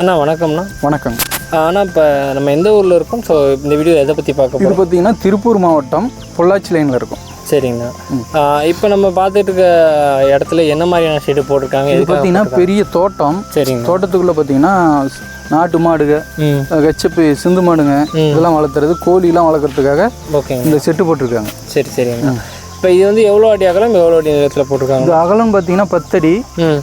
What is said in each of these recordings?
அண்ணா வணக்கம்ண்ணா. வணக்கம். ஆனால் இப்போ நம்ம எந்த ஊரில் இருக்கோம்? ஸோ இந்த வீடியோ எதை பற்றி பார்க்க இது போகிறோம் பார்த்தீங்கன்னா திருப்பூர் மாவட்டம் பொள்ளாச்சி லைனில் இருக்கும். சரிங்கண்ணா. இப்போ நம்ம பார்த்துட்டு இருக்க இடத்துல என்ன மாதிரியான ஷெட்டு போட்டிருக்காங்க? இது பார்த்தீங்கன்னா பெரிய தோட்டம். சரிங்கண்ணா. தோட்டத்துக்குள்ளே பார்த்தீங்கன்னா நாட்டு மாடுங்க கச்சப்பு சிந்து மாடுங்க இதெல்லாம் வளர்த்துறது கோழிலாம் வளர்க்குறதுக்காக ஓகேங்க இந்த செட்டு போட்டிருக்காங்க. சரி சரிங்கண்ணா. இப்போ இது வந்து எவ்வளோ அடி அகலம் எவ்வளோ அடி நீளத்தில் போட்டிருக்காங்க? இது அகலம் பார்த்தீங்கன்னா பத்தடி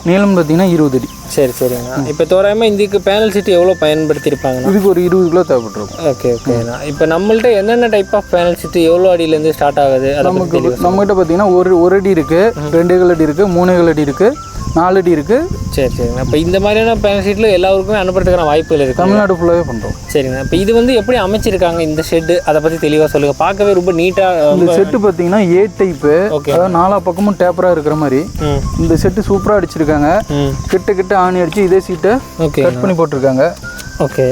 நீளம் பார்த்தீங்கன்னா இருபது அடி. சரி சரிங்கண்ணா இப்போ தோராயமாக இதுக்கு பேனல் சீட் எவ்வளோ பயன்படுத்தியிருப்பாங்கண்ணா இதுக்கு ஒரு இருபது கிலோ தேவைப்பட்டிருக்கும். ஓகே ஓகேண்ணா இப்போ நம்மள்ட்ட என்னென்ன டைப் ஆஃப் பேனல் சீட்டு எவ்வளோ அடியிலேருந்து ஸ்டார்ட் ஆகுது? நமக்கு நம்மகிட்ட பார்த்தீங்கன்னா ஒரு ஒரு அடி இருக்குது ரெண்டு அடி இருக்குது மூணு அடி இருக்குது நாலு அடி இருக்குது சரி சரிங்கண்ணா இப்போ இந்த மாதிரியான பேனல் சீட்டில் எல்லாருக்குமே அனுப்புறதுக்கான வாய்ப்புகள் இருக்குது தமிழ்நாடு ஃபுல்லாகவே பண்ணுறோம் சரிங்கண்ணா இப்போ இது வந்து எப்படி அமைச்சிருக்காங்க இந்த ஷெட்டு அதை பற்றி தெளிவாக சொல்லுங்கள் பார்க்கவே ரொம்ப நீட்டாக இந்த செட்டு பார்த்தீங்கன்னா ஏ டைப்பு அதாவது நாலா பக்கமும் டேப்பராக இருக்கிற மாதிரி. இந்த செட்டு சூப்பராக அடிச்சிருக்காங்க. கிட்ட கிட்ட ஆணி அடிச்சு இதே சீட்டை கட் பண்ணி போட்டிருக்காங்க. ஓகே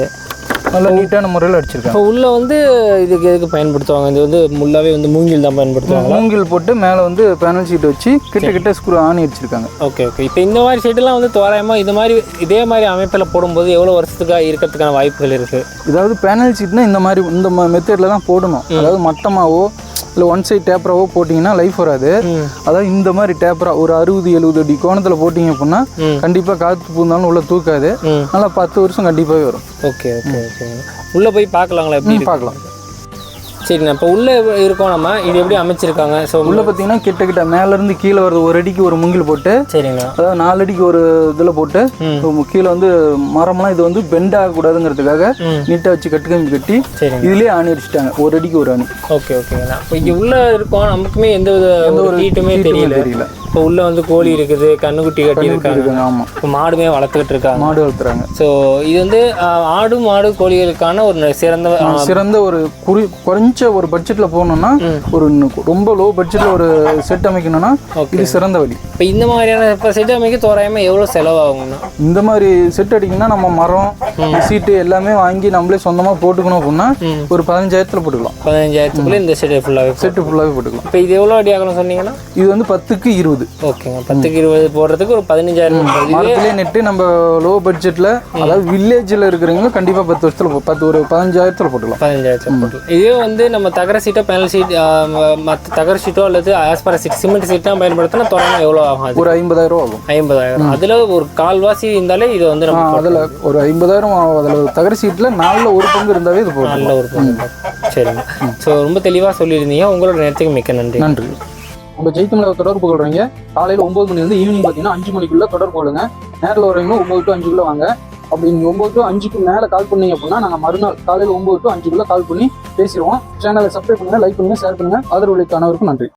நல்லா நீட்டான முறையில் அடிச்சிருக்காங்க. இப்போ உள்ளே வந்து இதுக்கு எதுக்கு பயன்படுத்துவாங்க? இது வந்து முள்ளாவே வந்து மூங்கில் தான் பயன்படுத்துவாங்க மூங்கில் போட்டு மேலே வந்து பேனல் ஷீட் வச்சு கிட்ட கிட்ட ஸ்க்ரூ ஆணி அடிச்சிருக்காங்க. Okay okay. இப்போ இந்த மாதிரி ஷெட்டெல்லாம் வந்து தோராயமாக இது மாதிரி இதே மாதிரி அமைப்பில் போடும்போது எவ்வளோ வருஷத்துக்காக இருக்கிறதுக்கான வாய்ப்புகள் இருக்குது இதாவது பேனல் ஷீட்னா இந்த மாதிரி இந்த மெத்தடில் தான் போடணும். அதாவது மட்டமாவோ இல்லை ஒன் சைட் டேப்பராவோ போட்டிங்கன்னா லைஃப் வராது. அதாவது இந்த மாதிரி டேப்பரா ஒரு அறுபது எழுபது அடி கோணத்தில் போட்டிங்க அப்படின்னா. கண்டிப்பாக காற்று பூந்தாலும் உள்ள தூக்காது. நல்லா பத்து வருஷம் கண்டிப்பாகவே வரும். Okay okay okay. உள்ளே போய் பார்க்கலாங்களா எப்படி? பார்க்கலாம். சரிண்ணா இப்போ உள்ளே இருக்கோம் நம்ம. இது எப்படி அமைச்சிருக்காங்க? ஸோ உள்ள பார்த்தீங்கன்னா கிட்ட கிட்ட மேலேருந்து கீழே வருது. ஒரு அடிக்கு ஒரு மூங்கில் போட்டு சரிங்கண்ணா அதாவது நாலு அடிக்கு ஒரு இதில் போட்டு. கீழே வந்து மரம்லாம் இது வந்து பெண்ட் ஆகக்கூடாதுங்கிறதுக்காக. நீட்டாக வச்சு கட்டு கம்பி கட்டி இதுலேயே ஆணி அடிச்சிட்டாங்க. ஒரு அடிக்கு ஒரு அணி ஓகே ஓகேங்கண்ணா இப்போ இங்கே உள்ளே இருக்கோம். நமக்குமே எந்த வித ஒரு ஹீட்டுமே தெரியல. தெரியல. இப்போ உள்ளே வந்து கோழி இருக்குது கண்ணுக்குட்டி கட்டி இருக்காங்க ஆமாம் இப்போ மாடுமே வளர்த்துக்கிட்டு இருக்காங்க. மாடு வளர்த்துறாங்க. ஸோ இது வந்து ஆடு மாடு கோழிகளுக்கான ஒரு சிறந்த சிறந்த ஒரு குறி குறைஞ்ச ஒரு பட்ஜெட்டில் போகணுன்னா ஒரு ரொம்ப லோ பட்ஜெட்டில் ஒரு செட் அமைக்கணும்னா இது சிறந்த வழி. இப்போ இந்த மாதிரியான இப்போ செட் அமைக்க தோராயமாக எவ்வளோ செலவாகுங்கண்ணா இந்த மாதிரி செட் அடிக்கணும்னா நம்ம மரம் சீட்டு எல்லாமே வாங்கி நம்மளே சொந்தமாக போட்டுக்கணும் அப்படின்னா ஒரு பதினஞ்சாயிரத்தில் போட்டுக்கலாம். பதினஞ்சாயிரத்துக்குள்ளே இந்த செட் ஃபுல்லாகவே செட்டு ஃபுல்லாகவே போட்டுக்கலாம். இப்போ இது எவ்வளோ அடி ஆகணும் சொன்னீங்கன்னா? இது வந்து பத்துக்கு இருபது. ஓகேங்க பத்துக்கு இருபது போடுறதுக்கு ஒரு பதினஞ்சாயிரம் வருது. மரத்திலே நெட்டு நம்ம லோ பட்ஜெட்டில் அதாவது வில்லேஜில் இருக்கிறவங்க கண்டிப்பாக பத்து வருஷத்தில் பத்து ஒரு பதினஞ்சாயிரத்தில் போட்டுக்கலாம். பதினஞ்சாயிரத்தில் போட்டுக்கலாம். இதே வந்து நம்ம தகர சீட்டோ பேனல் சீட் மற்ற தகர சீட்டோ அல்லது ஆஸ்பர சீட் சிமெண்ட் சீட்லாம் பயன்படுத்தினா தோராயமாக எவ்வளோ ஆகும் ஒரு ஐம்பதாயிரம் ஆகும். ஐம்பதாயிரம். அதில் ஒரு கால்வாசி இருந்தாலே இது வந்து நம்ம அதில் ஒரு ஐம்பதாயிரம் ஆகும். அதில் தகர சீட்டில் நாலில் ஒரு பங்கு இருந்தாவே இது போதும் நல்ல ஒரு பொருள் சரிங்க. ஸோ ரொம்ப தெளிவாக சொல்லியிருந்தீங்க. உங்களோட நேரத்துக்கு மிக்க நன்றி. நன்றி. நம்ம ஜெயித்தமிழ தொடர்பு கொள்றீங்க. காலையில் ஒம்பது மணிலேருந்து ஈவினிங் பார்த்தீங்கன்னா அஞ்சு மணிக்குள்ள தொடர்பு கொள்ளுங்க. நேரில் வரீங்கன்னா ஒம்பது டு அஞ்சுக்குள்ள வாங்க. அப்படி நீங்கள் ஒம்பது டு அஞ்சுக்கு மேலே கால் பண்ணீங்க அப்படின்னா நாங்கள் மறுநாள் காலையில் ஒம்பது டு அஞ்சுக்குள்ள கால் பண்ணி பேசிடுவோம். சேனலை சப்ஸ்கிரைப் பண்ணுங்க லைக் பண்ணுங்க ஷேர் பண்ணுங்க. ஆதரவு அனைவருக்கும் நன்றி.